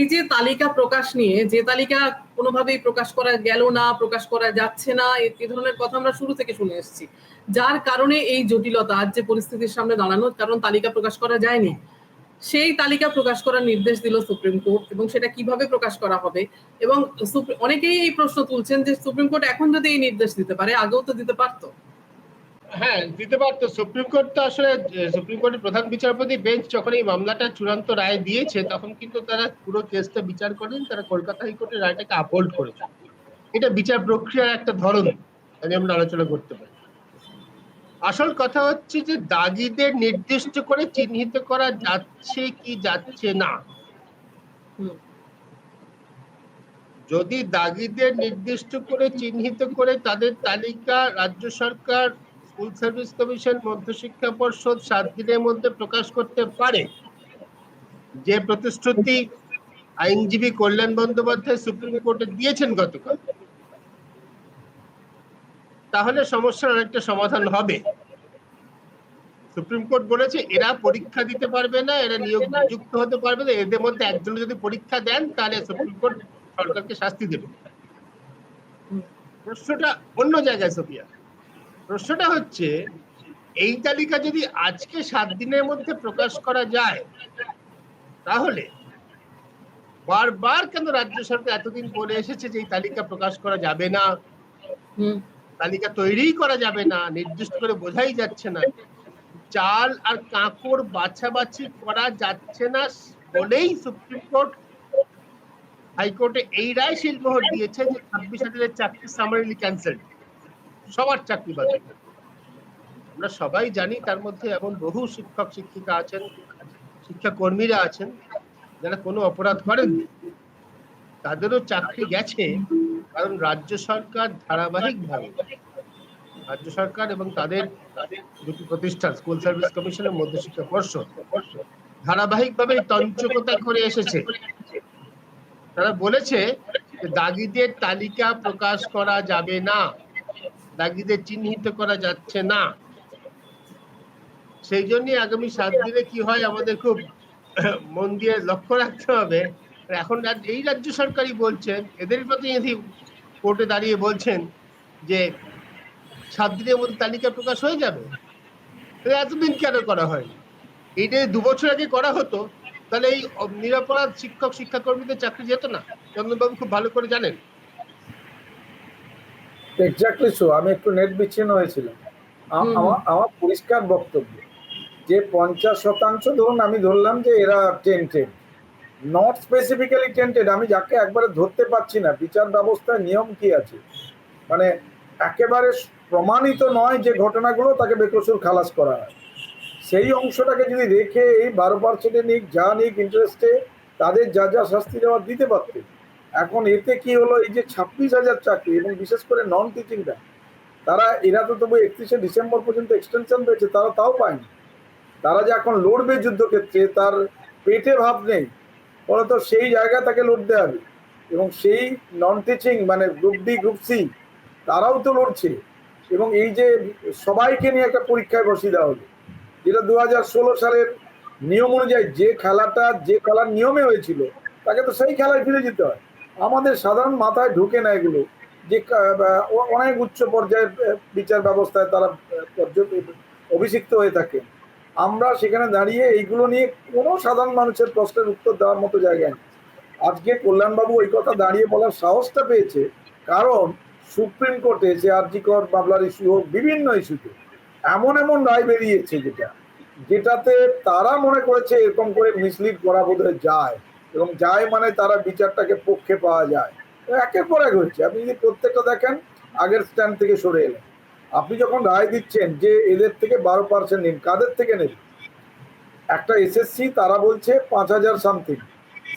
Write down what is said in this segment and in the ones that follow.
এই যে তালিকা প্রকাশ নিয়ে, যে তালিকা কোনোভাবেই প্রকাশ করা গেল না, প্রকাশ করা যাচ্ছে না, এ ধরনের কথা আমরা শুরু থেকে শুনে এসেছি। যার কারণে এই জটিলতা আজ যে পরিস্থিতির সামনে দাঁড়ানো, কারণ তালিকা প্রকাশ করা যায়নি। সেই তালিকা প্রকাশ করার নির্দেশ দিল সুপ্রিম কোর্ট, এবং সেটা কীভাবে প্রকাশ করা হবে? এবং অনেকেই এই প্রশ্ন তুলছেন যে সুপ্রিম কোর্ট এখন যদি এই নির্দেশ দিতে পারে, আগেও তো দিতে পারতো। হ্যাঁ দিতে পারতো। সুপ্রিম কোর্ট তো আসলে সুপ্রিম কোর্টের প্রধান বিচারপতি বেঞ্চ যখন এই মামলাটা চূড়ান্ত রায় দিয়েছে, তখন কিন্তু তারা পুরো কেসটা বিচার করেন, তারা কলকাতা হাইকোর্টের রায়টাকে আপহোল্ড করেছে। এটা বিচার প্রক্রিয়ার একটা ধরন আমি আমরা আলোচনা করতে পারি। আসল কথা হচ্ছে যে, দাগিদের নির্দিষ্ট করে চিহ্নিত করা যাচ্ছে কি যাচ্ছে না। যদি দাগিদের নির্দিষ্ট করে চিহ্নিত করে তাদের তালিকা রাজ্য সরকার স্কুল সার্ভিস কমিশন মধ্যশিক্ষা পর্ষদ সাত দিনের মধ্যে প্রকাশ করতে পারে। যে প্রতিশ্রুতি আইনজীবী কল্যাণ বন্দ্যোপাধ্যায় সুপ্রিম কোর্টে দিয়েছেন গতকাল, তাহলে সমস্যার অনেকটা সমাধান হবে। সুপ্রিম কোর্ট বলেছে, এরা পরীক্ষা দিতে পারবে না, এরা নিয়োগ নিযুক্ত হতে পারবে না, এদের মধ্যে একজন যদি পরীক্ষা দেন, তাহলে সুপ্রিম কোর্ট সরকারকে শাস্তি দেবে। প্রশ্নটা অন্য জায়গায়, সোফিয়া। প্রশ্নটা হচ্ছে এই তালিকা যদি আজকে সাত দিনের মধ্যে প্রকাশ করা যায় তাহলে বারবার কেন রাজ্য সরকার এতদিন বলে এসেছে যে এই তালিকা প্রকাশ করা যাবে না? তালিকা তৈরিই করা যাবে না নির্দিষ্ট করে বোঝাই যাচ্ছে না। চাল আর কাঁকড় বাছাবাছি করা যাচ্ছে না বলেই সুপ্রিম কোর্ট হাইকোর্টে এই রায় শিলমোহর দিয়েছে যে ছাব্বিশ হাজারের চাকরি সামারিলি ক্যান্সেল সবার চাকরি বাতিল। আমরা সবাই জানি তার মধ্যে এমন বহু শিক্ষক, শিক্ষিকা আছেন শিক্ষা কর্মীরা আছেন, যারা কোনো অপরাধ করেননি তাদেরও চাকরি গেছে, কারণ রাজ্য সরকার ধারাবাহিকভাবে, রাজ্য সরকার এবং তাদের দুটি প্রতিষ্ঠান, স্কুল সার্ভিস কমিশনের মধ্যশিক্ষা পর্ষদ, ধারাবাহিকভাবে তঞ্চকতা করে এসেছে। তারা বলেছে দাগিদের তালিকা প্রকাশ করা যাবে না। দাগিদের চিহ্নিত করা যাচ্ছে না। সেই জন্য আগামী সাত দিনে কি হয় আমাদের খুব মন দিয়ে লক্ষ্য রাখতে হবে। এখন এই রাজ্য সরকারই বলছেন, এদের প্রতিনিধি কোর্টে দাঁড়িয়ে বলছেন যে সাত দিনের মধ্যে তালিকা প্রকাশ হয়ে যাবে। এতদিন কেন করা হয়নি? এইটা দু বছর আগে করা হতো, তাহলে এই নিরাপরাধ শিক্ষক, শিক্ষাকর্মীদের চাকরি যেত না। চন্দনবাবু খুব ভালো করে জানেন। এক্স্যাক্টলি সো আমি একটু নেট বিচ্ছিন্ন হয়েছিলাম। আমার পরিষ্কার বক্তব্য। যে পঞ্চাশ শতাংশ ধরুন আমি ধরলাম যে এরা টেন্টেড নট স্পেসিফিক্যালি টেন্টেড আমি যাকে একবারে ধরতে পারছি না বিচার ব্যবস্থার নিয়ম কি আছে? মানে একেবারে প্রমাণিত নয় যে ঘটনাগুলো তাকে বেকসুর খালাস করা হয়। সেই অংশটাকে যদি রেখে এই বারো পার্সেন্টে নিক যা নিক ইন্টারেস্টে তাদের যা যা শাস্তি দেওয়া দিতে পারতেন এখন এতে কি হলো, এই যে ছাব্বিশ হাজার চাকরি এবং বিশেষ করে নন টিচিংটা তারা এরা তো তবু একত্রিশে ডিসেম্বর পর্যন্ত এক্সটেনশন পেয়েছে তারা তাও পায়নি। তারা যে এখন লড়বে যুদ্ধক্ষেত্রে, তার পেটে ভাব নেই। ফলত সেই জায়গা তাকে লড়তে হবে। এবং সেই নন টিচিং মানে গ্রুপ ডি গ্রুপ সি তারাও তো লড়ছে। এবং এই যে সবাইকে নিয়ে একটা পরীক্ষায় বসিয়ে দেওয়া হলো, যেটা দু হাজার ষোলো সালের নিয়ম অনুযায়ী যে খেলাটা, যে খেলার নিয়মে হয়েছিল, তাকে তো সেই খেলায় ফিরে যেতে হয়। আমাদের সাধারণ মাথায় ঢুকে না এগুলো। যে অনেক উচ্চ পর্যায়ের বিচার ব্যবস্থায় তারা অভিষিক্ত হয়ে থাকে। আমরা সেখানে দাঁড়িয়ে এইগুলো নিয়ে কোনো সাধারণ মানুষের প্রশ্নের উত্তর দেওয়ার মতো জায়গায় নেই। আজকে কল্যাণবাবু ওই কথা দাঁড়িয়ে বলার সাহসটা পেয়েছে, কারণ সুপ্রিম কোর্টে যে আরজিকর মামলার ইস্যু হোক, বিভিন্ন ইস্যুতে এমন এমন রায় বেরিয়েছে যেটা, যেটাতে তারা মনে করেছে এরকম করে মিসলিড করা বোধহয় যায়। এবং যায় মানে তারা বিচারটাকে পক্ষে পাওয়া যায়। একের পর এক হয়েছে। আপনি যদি প্রত্যেকটা দেখেন, আগের স্ট্যান্ড থেকে সরে এলেন। আপনি যখন রায় দিচ্ছেন যে এদের থেকে বারো পার্সেন্ট নিন, কাদের থেকে নেবেন? একটা এসএসসি তারা বলছে পাঁচ হাজার সামথিং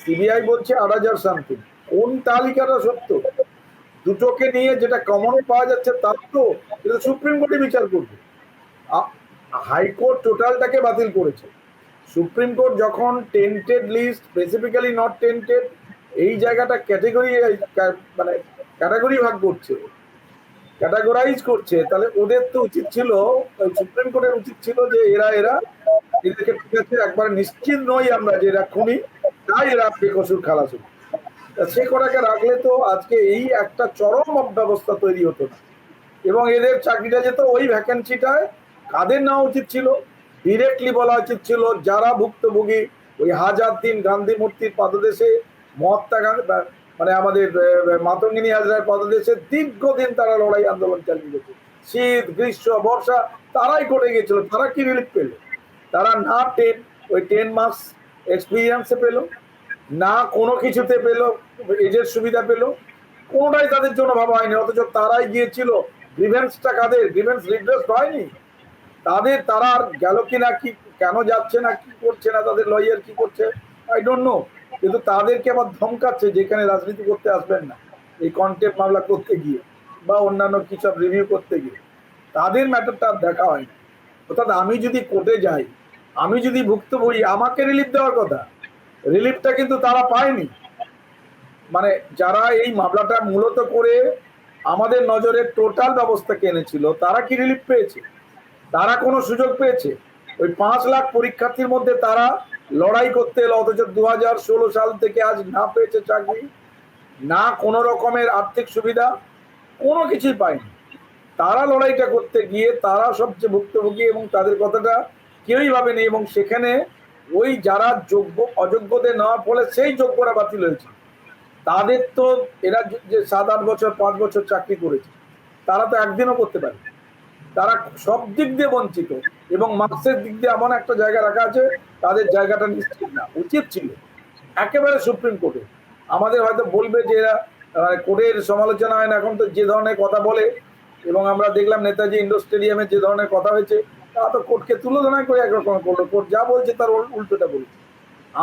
সিবিআই বলছে আট হাজার সামথিং কোন তালিকাটা সত্য? দুটোকে নিয়ে যেটা কমন পাওয়া যাচ্ছে তার তো সুপ্রিম কোর্টে বিচার করবে। হাইকোর্ট টোটালটাকে বাতিল করেছে। সুপ্রিম কোর্ট যখন tainted list specifically not tainted, এই জায়গাটা ক্যাটেগরি মানে ক্যাটাগরি ভাগ করছে ক্যাটাগরাইজ করছে, তাহলে ওদের তো উচিত ছিল সুপ্রিম কোর্টের উচিত ছিল যে এরা এরা এদেরকে ঠিক আছে, একবার নিশ্চিত নই আমরা যে এরা খুনি, তাই এরা বেকসুর খালাসুর তা সে কটাকে রাখলে তো আজকে এই একটা চরম ব্যবস্থা তৈরি হতো এবং এদের চাকরিটা যেত ওই ভ্যাকেন্সিটায় কাদের নেওয়া উচিত ছিল? ডিরেক্টলি বলা উচিত ছিল, যারা ভুক্তভোগী, ওই হাজার দিন গান্ধী মূর্তির পাদদেশে, মহাত্মা গান্ধী মানে আমাদের মাতঙ্গিনী হাজরার পাদদেশে দীর্ঘদিন তারা লড়াই আন্দোলন চালিয়ে গেছে। শীত, গ্রীষ্ম, বর্ষা, তারাই করে গেছিল, তারা কি রিলিফ পেল? তারা না টেন ওই টেন মাস এক্সপিরিয়েন্সে পেল, না কোনো কিছুতে পেল এজের সুবিধা পেল, কোনোটাই তাদের জন্য ভাবা হয়নি, অথচ তারাই গিয়েছিল গ্রিভেন্সটা কাদের? গ্রিভেন্স রিড্রেস হয়নি? তাদের তারা আর গেল কিনা, কি, কেন যাচ্ছে না, কি করছে না, তাদের লয়ার কি করছে? আই ডোন্ট নো কিন্তু তাদেরকে আবার ধমকাচ্ছে যেখানে রাজনীতি করতে আসবেন না। এই কন্টেন্ট মামলা করতে গিয়ে বা অন্যান্য কিছু রিভিউ করতে গিয়ে। তাদের ম্যাটারটা দেখা হয়নি অর্থাৎ আমি যদি কোর্টে যাই, আমি যদি ভুক্তভোগী, আমাকে রিলিফ দেওয়ার কথা। রিলিফটা কিন্তু তারা পায়নি। মানে যারা এই মামলাটা মূলত করে আমাদের নজরে টোটাল ব্যবস্থাকে এনেছিল, তারা কি রিলিফ পেয়েছে? তারা কোনো সুযোগ পেয়েছে? ওই পাঁচ লাখ পরীক্ষার্থীর মধ্যে তারা লড়াই করতে এলো, অথচ দু হাজার ষোলো সাল থেকে আজ না পেয়েছে চাকরি, না কোনো রকমের আর্থিক সুবিধা, কোনো কিছুই পায়নি। তারা লড়াইটা করতে গিয়ে তারা সবচেয়ে ভুক্তভোগী এবং তাদের কথাটা কেউই ভাবেনি এবং সেখানে ওই যারা যোগ্য, অযোগ্যদের নেওয়ার ফলে সেই যোগ্যরা বাতিল হয়েছে। তাদের তো এরা যে- সাত আট বছর, পাঁচ বছর চাকরি করেছে, তারা তো একদিনও করতে পারে তারা সব দিক দিয়ে বঞ্চিত এবং মার্কসের দিক দিয়ে এমন একটা জায়গা রাখা আছে, তাদের জায়গাটা নিশ্চিত না, উচিত ছিল। একেবারে সুপ্রিম কোর্টে। আমাদের হয়তো বলবে যে এরা কোর্টের সমালোচনা হয় না, এখন তো যে ধরনের কথা বলে, এবং আমরা দেখলাম নেতাজি ইন্ডোর স্টেডিয়ামে যে ধরনের কথা হয়েছে তা তো কোর্টকে তুলোধনা করে একরকম করল। কোর্ট যা বলছে তার উল্টোটা বলছে।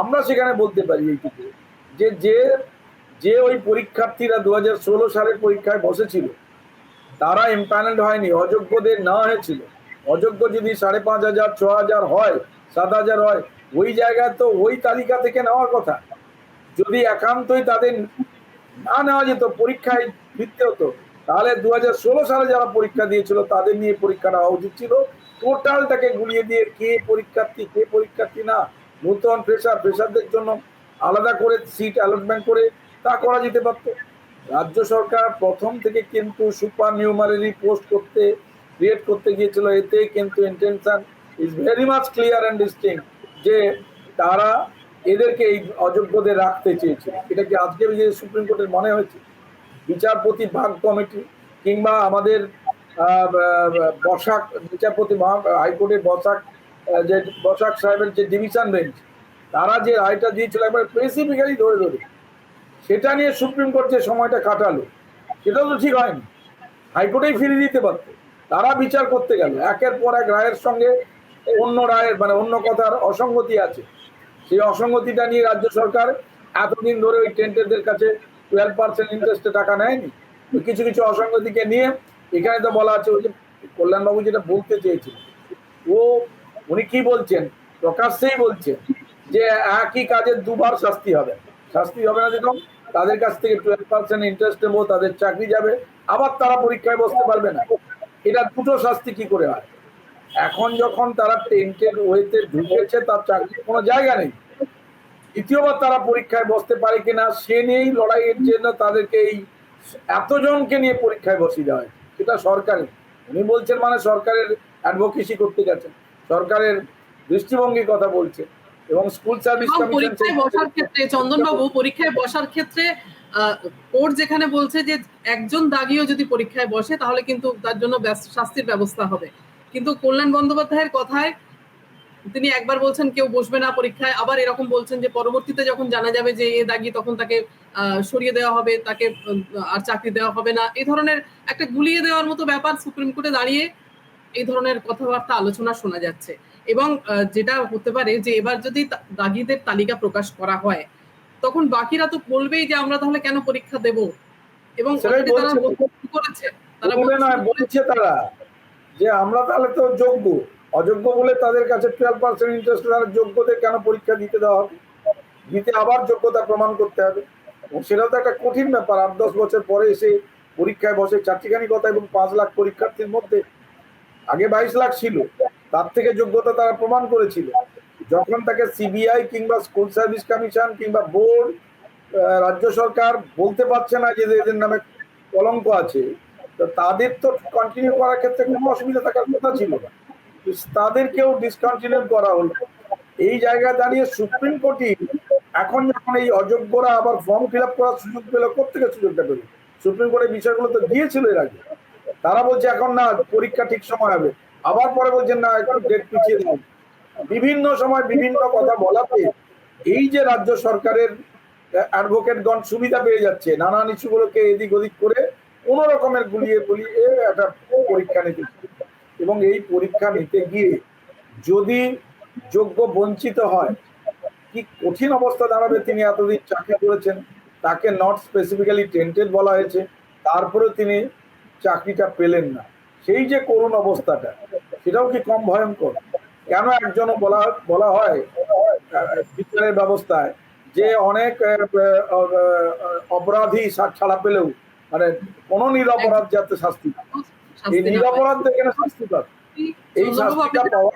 আমরা সেখানে বলতে পারি এইটুকু যে যে যে ওই পরীক্ষার্থীরা দু হাজার ষোলো সালের পরীক্ষায় বসেছিল তারা এমপ্যানেল হয়নি, অযোগ্যদের না হয়েছিল। অযোগ্য যদি সাড়ে পাঁচ হাজার, ছ হাজার হয়, সাত হাজার হয়, ওই জায়গায় তো ওই তালিকা থেকে নেওয়ার কথা। যদি একান্তই তাদের না নেওয়া যেত, পরীক্ষায় ফিরতে হতো, তাহলে দু হাজার ষোলো সালে যারা পরীক্ষা দিয়েছিল, তাদের নিয়ে পরীক্ষা হওয়া উচিত ছিল। টোটালটাকে গুলিয়ে দিয়ে কে পরীক্ষার্থী কে পরীক্ষার্থী না, নূতন ফ্রেশার ফ্রেশারদের জন্য আলাদা করে সিট অ্যালটমেন্ট করে তা করা যেতে পারত। রাজ্য সরকার প্রথম থেকে কিন্তু সুপার নিউমারি পোস্ট করতে ক্রিয়েট করতে গিয়েছিল। এতে কিন্তু intention is very much clear and distinct যে তারা এদেরকে এই অযোগ্যদের রাখতে চেয়েছিল। এটা কি আজকে যে সুপ্রিম কোর্টের মনে হয়েছে? বিচারপতি ভাগ কমিটি কিংবা আমাদের বসাক বিচারপতি মহা হাইকোর্টের বসাক যে বসাক সাহেবের যে ডিভিশন বেঞ্চ তারা যে রায়টা দিয়েছিল, একবার স্পেসিফিক্যালি ধরে ধরে সেটা নিয়ে সুপ্রিম কোর্ট যে সময়টা কাটালো সেটাও তো ঠিক হয়নি। হাইকোর্টেই ফিরিয়ে দিতে পারত। তারা বিচার করতে গেল। একের পর এক রায়ের সঙ্গে অন্য রায়ের মানে অন্য কথার অসঙ্গতি আছে। সেই অসঙ্গতিটা নিয়ে রাজ্য সরকার এতদিন ধরে ওই টেন্টেরদের কাছে টুয়েলভ পার্সেন্ট ইন্টারেস্টে টাকা নেয়নি। কিছু কিছু অসঙ্গতিকে নিয়ে এখানে তো বলা আছে, ওই যে কল্যাণবাবু যেটা বলতে চেয়েছিল ও, উনি কি বলছেন? প্রকাশ্যেই বলছেন যে একই কাজের দুবার শাস্তি হবে। শাস্তি হবে না যেরকম তাদের কাছ থেকে টুয়েলভ পার্সেন্ট ইন্টারেস্ট নেব, তাদের চাকরি যাবে। আবার তারা পরীক্ষায় বসতে পারবে না। এটা দুটো শাস্তি কি করে হয়? এখন যখন তারা টেন্টের ওয়েতে ঢুকেছে, তার চাকরির কোনো জায়গা নেই। দ্বিতীয়বার তারা পরীক্ষায় বসতে পারে কিনা, সে নিয়েই লড়াইয়ের জন্য তাদেরকে এই এতজনকে নিয়ে পরীক্ষায় বসিয়ে দেওয়া হয় সেটা সরকারের। উনি বলছেন মানে সরকারের অ্যাডভোকেসি করতে গেছেন সরকারের দৃষ্টিভঙ্গির কথা বলছে। এবং স্কুল সার্ভিস পরীক্ষায় বসার ক্ষেত্রে চন্দনবাবু পরীক্ষায় বসার ক্ষেত্রে কোর্ট যেখানে বলছে যে একজন দাগিও যদি পরীক্ষায় বসে তাহলে কিন্তু তার জন্য শাস্তির ব্যবস্থা হবে। কিন্তু কল্যাণ বন্দ্যোপাধ্যায়ের কথায় তিনি একবার বলছেন কেউ বসবে না পরীক্ষায়। আবার এরকম বলছেন যে পরবর্তীতে যখন জানা যাবে যে এ দাগি তখন তাকে আহ, সরিয়ে দেওয়া হবে তাকে আর চাকরি দেওয়া হবে না। এই ধরনের একটা গুলিয়ে দেওয়ার মতো ব্যাপার সুপ্রিম কোর্টে দাঁড়িয়ে এই ধরনের কথাবার্তা আলোচনা শোনা যাচ্ছে। এবং যেটা হতে পারে যে এবার যদি দাগিদের তালিকা প্রকাশ করা হয় তখন বাকিরা তো বলবেই যে আমরা তাহলে কেন পরীক্ষা দেব? এবং তারা বলছে। করেছে। তারা। বলছে যে আমরা তাহলে তো যোগ্য। অযোগ্য বলে তাদের কাছে টুয়েলভ পার্সেন্ট ইন্টারেস্ট তারা যোগ্যদের কেন পরীক্ষা দিতে দেওয়া হবে? দিতে আবার যোগ্যতা প্রমাণ করতে হবে। এবং সেটা তো একটা কঠিন ব্যাপার। আট দশ বছর পরে এসে পরীক্ষায় বসে চারটিখানি কথা এবং পাঁচ লাখ পরীক্ষার্থীর মধ্যে আগে বাইশ লাখ ছিল। তার থেকে যোগ্যতা তারা প্রমাণ করেছিল। যখন তাকে সিবিআই কিংবা স্কুল সার্ভিস কমিশন কিংবা বোর্ড রাজ্য সরকার বলতে পারছে না যে এদের নামে কলঙ্ক আছে, তো তাদের তো কন্টিনিউ করার ক্ষেত্রে কোনো অসুবিধা থাকার কথা ছিল না। তাদেরকেও ডিসকন্টিনিউ করা হলো। এই জায়গায় দাঁড়িয়ে সুপ্রিম কোর্টই এখন যখন এই অযোগ্যরা আবার ফর্ম ফিল আপ করার সুযোগ পেল কোথেকে সুযোগটা পেল? সুপ্রিম কোর্টের বিষয়গুলো তো দিয়েছিল এর আগে। তারা বলছে এখন না, পরীক্ষা ঠিক সময় হবে। আবার পরে বলছেন, না, একটু ডেট পিছিয়ে দিন। বিভিন্ন সময় বিভিন্ন কথা বলাতে এই যে রাজ্য সরকারের অ্যাডভোকেটগণ সুবিধা পেয়ে যাচ্ছে, নানান ইস্যুগুলোকে এদিক ওদিক করে কোনো রকমের গুলিয়ে গুলিয়ে একটা পরীক্ষা নিতে এবং এই পরীক্ষা নিতে গিয়ে যদি যোগ্য বঞ্চিত হয়, কি কঠিন অবস্থা দাঁড়াবে তিনি এতদিন চাকরি করেছেন? তাকে নট স্পেসিফিক্যালি টেন্টেড বলা হয়েছে। তারপরেও তিনি চাকরিটা পেলেন না। সেই যে করুণ অবস্থাটা সেটাও কি কম ভয়ঙ্কর? কেন একজনও বলা বলা হয় বিচারের ব্যবস্থায় যে অনেক অপরাধী ছাড়া পেলেও মানে কোনো নিরপরাধ যাতে শাস্তি এই নিরাপরাধ এখানে শাস্তি পাবে। এই শাস্তিটা পাওয়া